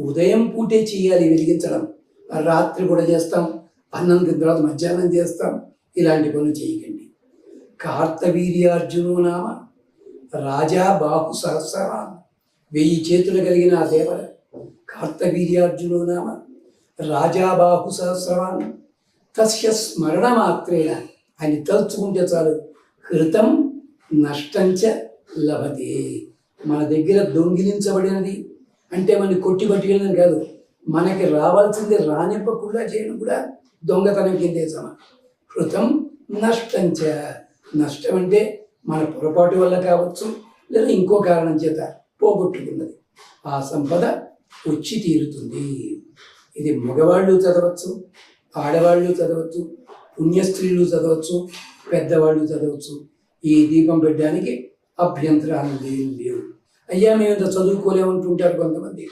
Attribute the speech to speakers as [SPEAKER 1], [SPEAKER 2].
[SPEAKER 1] ఉదయం పూటే చేయాలి వెలిగించడం. రాత్రి కూడా చేస్తాం అన్నం తిన్న తర్వాత మధ్యాహ్నం చేస్తాం. ఇలాంటి పనులు చేయకండి. కార్తవీర్యార్జును నామ రాజా బాహు సహస్రాన్ వెయ్యి చేతులు కలిగిన ఆ దేవర కార్తవీర్యార్జును నామ రాజా బాహు సహస్రవాన్ తస్య స్మరణ మాత్రేణ. ఆయన తలుచుకుంటే చాలు కృతం నష్టంచ లభతే. మన దగ్గర దొంగిలించబడినది అంటే మనం కొట్టి పట్టుకెళ్ళడం కాదు. మనకి రావాల్సింది రానివ్వకుండా చేయడం కూడా దొంగతనం కిందే సమ కృతం నష్టంచ నష్టం అంటే మన పొరపాటు వల్ల కావచ్చు లేదా ఇంకో కారణం చేత పోగొట్టుకున్నది. ఆ సంపద వచ్చి తీరుతుంది. ఇది మగవాళ్ళు చదవచ్చు ఆడవాళ్ళు చదవచ్చు పుణ్యస్త్రీలు చదవచ్చు పెద్దవాళ్ళు చదవచ్చు. ఈ దీపం పెట్టడానికి అభ్యంతరాలు లేవు అయ్యా మేము ఇంత చదువుకోలేమంటుంటారు కొంతమంది.